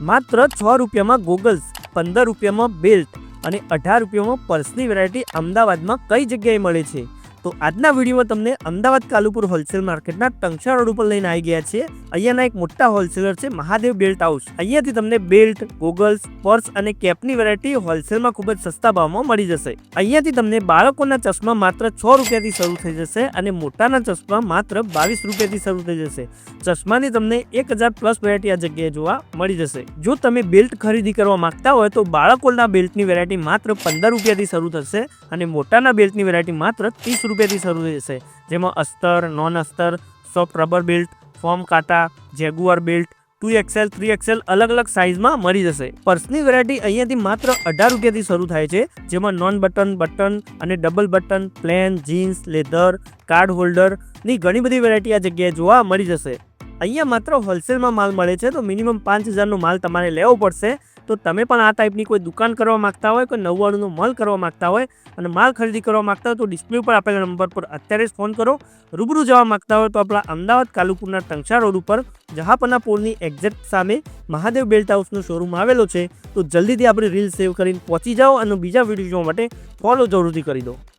માત્ર છ રૂપિયામાં ગોગલ્સ પંદર રૂપિયામાં બેલ્ટ અને અઢાર રૂપિયામાં પર્સની વેરાયટી અમદાવાદમાં કઈ જગ્યાએ મળે છે? તો આજના વિડીયોમાં તમને અમદાવાદ કાલુપુર હોલસેલ માર્કેટના ટંકશા રોડ ઉપર લઈને આવી ગયા છે અહીંયાના એક મોટા હોલસેલર છે મહાદેવ બેલ્ટ હાઉસ. અહીંયાથી તમને બેલ્ટ, ગોગલ્સ, પર્સ અને કેપની વેરાયટી હોલસેલમાં ખૂબ જ સસ્તા ભાવમાં મળી જશે. અહીંયાથી તમને બાળકોના ચશ્મા માત્ર છ રૂપિયાથી શરૂ થઈ જશે અને મોટાના ચશ્મા માત્ર બાવીસ રૂપિયાથી શરૂ થઈ જશે. ચશ્માની તમને એક હજાર પ્લસ વેરાયટી આ જગ્યાએ જોવા મળી જશે. જો તમે બેલ્ટ ખરીદી કરવા માંગતા હોય તો બાળકોના બેલ્ટની વેરાયટી માત્ર પંદર રૂપિયાથી શરૂ થશે અને મોટાના બેલ્ટની વેરાયટી માત્ર ત્રીસ રૂપિયાથી શરૂ થશે. જેમાં અસ્તર નોન અસ્તર સોફ્ટ રબર બેલ્ટ, ફોર્મ કાંટા, Jaguar belt, two axle, three axle અલગ અલગ સાઇઝમાં મળી જશે. પર્સની વેરાયટી અહીંયાથી માત્ર અઢાર રૂપિયાથી શરૂ થાય છે, જેમાં નોન બટન બટન અને double button, plain, jeans, leather, card હોલ્ડરની ઘણી બધી વેરાયટી આ જગ્યાએ જોવા મળી જશે. અહીંયા માત્ર હોલસેલમાં માલ મળે છે, તો મિનિમમ પાંચ હજારનો માલ તમારે લેવો પડશે તો તમે પણ આ ટાઈપની કોઈ દુકાન કરવા માગતા હોય, કોઈ નવ્વાણુંનો માલ કરવા માંગતા હોય અને માલ ખરીદી કરવા માંગતા હોય તો ડિસ્પ્લે ઉપર આપેલા નંબર પર અત્યારે જ ફોન કરો. રૂબરૂ જવા માગતા હોય તો આપણા અમદાવાદ કાલુપુરના ટંકશા રોડ ઉપર જહાપના પોળની એક્ઝેક્ટ સામે મહાદેવ બેલ્ટ હાઉસનો શોરૂમ આવેલો છે. તો જલ્દીથી આપણે રીલ સેવ કરીને પહોંચી જાઓ અને બીજા વીડિયો જોવા માટે ફોલો જરૂરથી કરી દો.